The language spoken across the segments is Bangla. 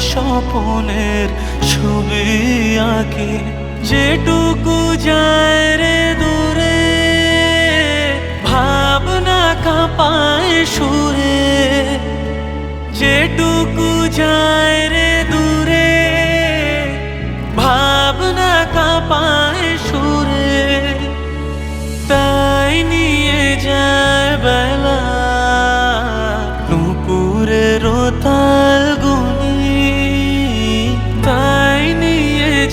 স্বপনের ছবি আঁকে। যেটুকু যায় রে দূরে, ভাবনা কাঁপায় সুরে। যেটুকু যায় রে দূরে, ভাবনা কাঁপায় সুরে। তাই নিয়ে যায় বেলা, নুপুরের তাল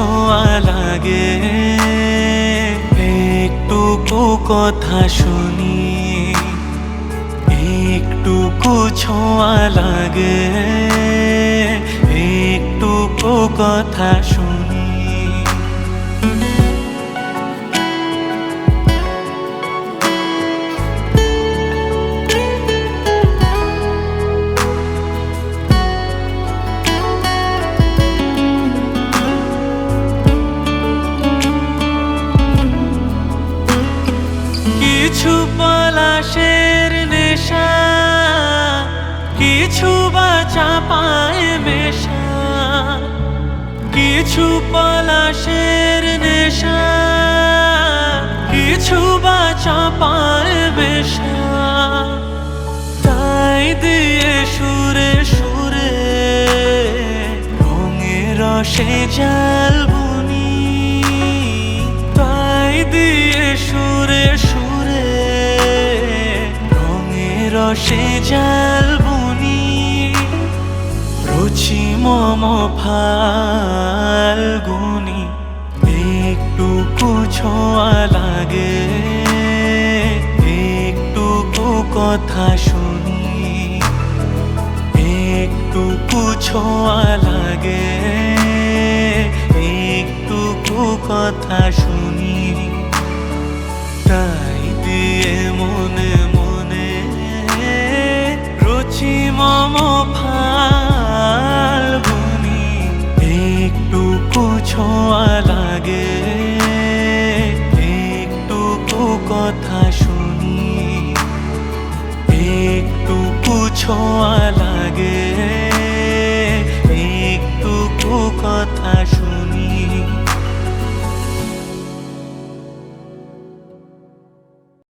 ছোঁয়া লাগে। একটুকু কথা শুনি একটুকু ছোঁয়া লাগে। একটুকু কথা শুনি। কিছু পলাশের নেশা, কিছু বা চাপায় মেশা, কিছু পলাশের নেশা, কিছু বা চাপায় মেশা। তাই দিয়ে সুরে সুরে রঙের রসে জাল রসে জাল বুনি, রুচি মম ফাল্গুনি একটু ছোঁয়া লাগে একটু কথা শুনি একটু ছোঁয়া লাগে একটু কথা শুনি। তাই দিয়ে মনে মনে রুচি মম ফাল্গুনি একটু ছোঁয়া লাগে। একটু কথা শুনি একটু ছোঁয়া লাগে।